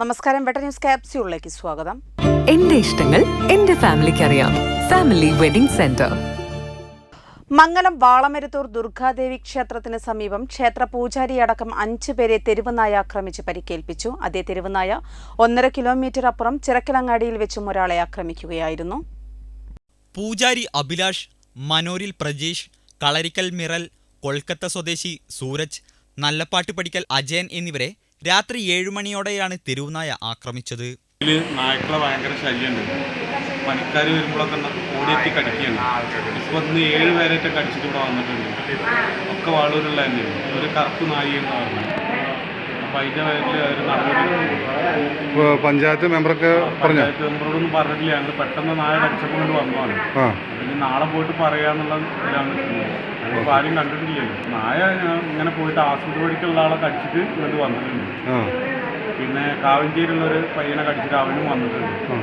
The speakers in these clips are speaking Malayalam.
നമസ്കാരം. വെട്ട ന്യൂസ് ക്യാപ്സ്യൂളിലേക്ക് സ്വാഗതം. എന്റെ ഇഷ്ടങ്ങൾ എന്റെ ഫാമിലിക്ക് അറിയാം. Family wedding centre. Mangalam Valamaruthur Durgadevi ക്ഷേത്രത്തിന് സമീപം ക്ഷേത്ര പൂജാരിയടക്കം അഞ്ചു പേരെ തെരുവുനായ ആക്രമിച്ച് പരിക്കേൽപ്പിച്ചു. അതേ തെരുവുനായ ഒന്നര കിലോമീറ്റർ അപ്പുറം ചിറക്കിലങ്ങാടിയിൽ വെച്ചും ഒരാളെ ആക്രമിക്കുകയായിരുന്നു. പൂജാരി അഭിലാഷ് മനോരിൽ പ്രജീഷ് കളരിക്കൽ മിറൽ കൊൽക്കത്ത സ്വദേശി സൂരജ് നല്ലപ്പാട്ട് പഠിക്കൽ അജയൻ എന്നിവരെ രാത്രി ഏഴുമണിയോടെയാണ് തെരുവുനായ ആക്രമിച്ചത്. നായ്ക്കളെ ഭയങ്കര ശല്യമുണ്ട്. പണിക്കാർ വരുമ്പോഴൊക്കെ ഓടിയെത്തി കടിക്കുകയാണ്. കടിച്ചിട്ട് ഒരു പഞ്ചായത്ത് മെമ്പറൊക്കെ പറഞ്ഞു? പഞ്ചായത്ത് മെമ്പറോടൊന്നും പറഞ്ഞിട്ടില്ല. ഞങ്ങൾ പെട്ടെന്ന് നാളെ കൊണ്ട് വന്നതാണ്. ആ. പിന്നെ നാളെ പോയിട്ട് പറയാന്നുള്ള ഇതിലാണ് ഞങ്ങളിപ്പോൾ ആരും കണ്ടിട്ടില്ലല്ലോ നായ ഞാൻ ഇങ്ങനെ പോയിട്ട് ആശുപത്രി പഠിക്കുള്ള ആളെ കടിച്ചിട്ട് ഇങ്ങോട്ട് വന്നിട്ടുണ്ട്. ആ. പിന്നെ കാവഞ്ചേരിയുള്ള ഒരു പയ്യനെ കടിച്ചിട്ട് അവനും വന്നിട്ടുണ്ട്.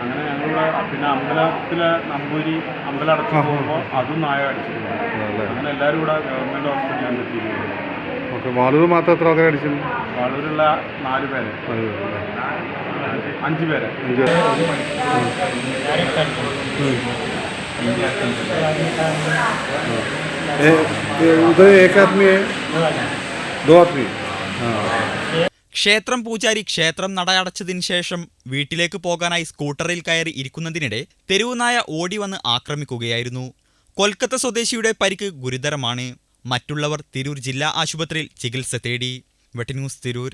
അങ്ങനെ ഞങ്ങളുടെ പിന്നെ അമ്പലത്തിലെ നമ്പൂരി അമ്പലം അടച്ചു പോകുമ്പോൾ അതും നായ കടിച്ചിട്ടുണ്ട്. അങ്ങനെ എല്ലാവരും ഇവിടെ ഗവൺമെന്റ് ഹോസ്പിറ്റലിൽ എത്തിയിരിക്കുന്നത് ഓക്കെ മാളൂർ മാത്രം എത്ര ആൾക്കാരെ അടിച്ചു വാളൂരുള്ള നാല് പേര്. അഞ്ച് പേര്. അഞ്ച് ഇത് ക്ഷേത്രം പൂജാരി ക്ഷേത്രം നടയടച്ചതിന് ശേഷം വീട്ടിലേക്ക് പോകാനായി സ്കൂട്ടറിൽ കയറി ഇരിക്കുന്നതിനിടെ തെരുവുനായ ഓടി വന്ന് ആക്രമിക്കുകയായിരുന്നു. കൊൽക്കത്ത സ്വദേശിയുടെ പരിക്ക് ഗുരുതരമാണ്. മറ്റുള്ളവർ തിരൂർ ജില്ലാ ആശുപത്രിയിൽ ചികിത്സ തേടി. വെട്ടിന്യൂസ് തിരൂർ.